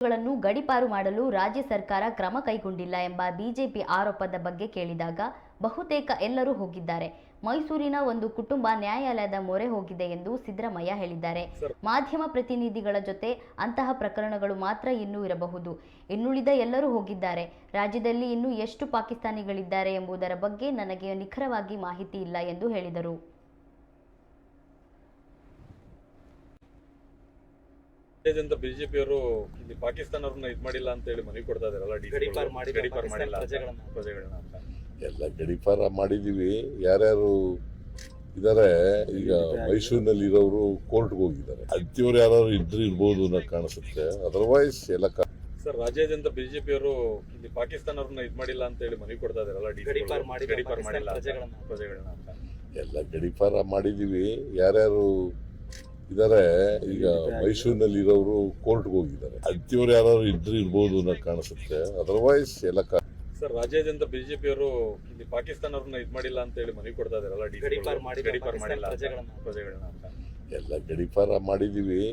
ಗಳನ್ನು ಗಡಿಪಾರು ಮಾಡಲು ರಾಜ್ಯ ಸರ್ಕಾರ ಕ್ರಮ ಕೈಗೊಂಡಿಲ್ಲ ಎಂಬ ಬಿಜೆಪಿ ಆರೋಪದ ಬಗ್ಗೆ ಕೇಳಿದಾಗ ಬಹುತೇಕ ಎಲ್ಲರೂ ಹೋಗಿದ್ದಾರೆ. ಮೈಸೂರಿನ ಒಂದು ಕುಟುಂಬ ನ್ಯಾಯಾಲಯದ ಮೊರೆ ಹೋಗಿದೆ ಎಂದು ಸಿದ್ದರಾಮಯ್ಯ ಹೇಳಿದ್ದಾರೆ. ಮಾಧ್ಯಮ ಪ್ರತಿನಿಧಿಗಳ ಜೊತೆ ಅಂತಹ ಪ್ರಕರಣಗಳು ಮಾತ್ರ ಇನ್ನೂ ಇರಬಹುದು. ಇನ್ನುಳಿದ ಎಲ್ಲರೂ ಹೋಗಿದ್ದಾರೆ. ರಾಜ್ಯದಲ್ಲಿ ಇನ್ನೂ ಎಷ್ಟು ಪಾಕಿಸ್ತಾನಿಗಳಿದ್ದಾರೆ ಎಂಬುದರ ಬಗ್ಗೆ ನನಗೆ ನಿಖರವಾಗಿ ಮಾಹಿತಿ ಇಲ್ಲ ಎಂದು ಹೇಳಿದರು. ಅಂತ ಬಿಜೆಪಿಯವರು ಇಲ್ಲಿ ಪಾಕಿಸ್ತಾನವ್ರನ್ನ ಇದು ಮಾಡಿಲ್ಲ ಅಂತ ಹೇಳಿ ಮನವಿ ಕೊಡ್ತಾ ಇದಾರಲ್ಲ. ಗಡೀಪಾರು ಮಾಡಿಲ್ಲ ಗಡೀಪಾರು ಪಾಕಿಸ್ತಾನ ಮಾಡಿಲ್ಲ ಅಂತ. ಪ್ರಜೆಗಳನ್ನ. ಪ್ರಜೆಗಳನ್ನ ಅಂತ ಎಲ್ಲ ಗಡಿಪಾರ ಮಾಡಿದೀವಿ ಯಾರ್ಯಾರು ಇದಾರೆ ಈಗ ಮೈಸೂರಿನಲ್ಲಿ ಇರೋರು ಕೋರ್ಟ್ಗೆ ಹೋಗಿದ್ದಾರೆ ಅಂತಿವ್ರು ಯಾರು ಇದ್ರೆ ಇರ್ಬೋದು ಅನ್ನೋ ಕಾಣಿಸುತ್ತೆ ಅದರ್ವೈಸ್ ಎಲ್ಲ ಕ- ಸರ್ ರಾಜ್ಯಾದ್ಯಂತ ಬಿಜೆಪಿಯವರು ಇಲ್ಲಿ ಪಾಕಿಸ್ತಾನವ್ರನ್ನ ಇದು ಮಾಡಿಲ್ಲ ಅಂತ ಹೇಳಿ ಮನವಿ ಕೊಡ್ತಾ ಇದಾರಲ್ಲ ಗಡಿಪಾರ ಮಾಡಿಲ್ಲ. ಪ್ರಜೆಗಳನ್ನ ಅಂತ ಎಲ್ಲ ಗಡಿಪಾರ ಮಾಡಿದೀವಿ ಯಾರ್ಯಾರು ಇದಾರೆ ಈಗ ಮೈಸೂರಿನಲ್ಲಿ ಇರೋರು ಕೋರ್ಟ್ಗೆ ಹೋಗಿದ್ದಾರೆ. ಅಂತಿವ್ರು ಯಾರು ಇದ್ರೆ ಇರ್ಬೋದು ಅನ್ನೋ ಕಾಣಿಸುತ್ತೆ. ಅದರ್ವೈಸ್ ಎಲ್ಲ ಕ- ಸರ್ ರಾಜ್ಯಾದ್ಯಂತ ಬಿಜೆಪಿಯವರು ಇಲ್ಲಿ ಪಾಕಿಸ್ತಾನ ಅವ್ರನ್ನ ಇದ್ ಮಾಡಿಲ್ಲ ಅಂತ ಹೇಳಿ ಮನವಿ ಕೊಡ್ತಾ ಇದಾರಲ್ಲ ಎಲ್ಲ ಗಡಿಪಾರ ಗಡೀಪಾರು ಮಾಡಿಲ್ಲ ಪಾಕಿಸ್ತಾನ. ಪ್ರಜೆಗಳನ್ನ. ಪ್ರಜೆಗಳನ್ನ ಅಂತ. ಎಲ್ಲ ಗಡಿಪಾರ ಮಾಡಿದೀವಿ.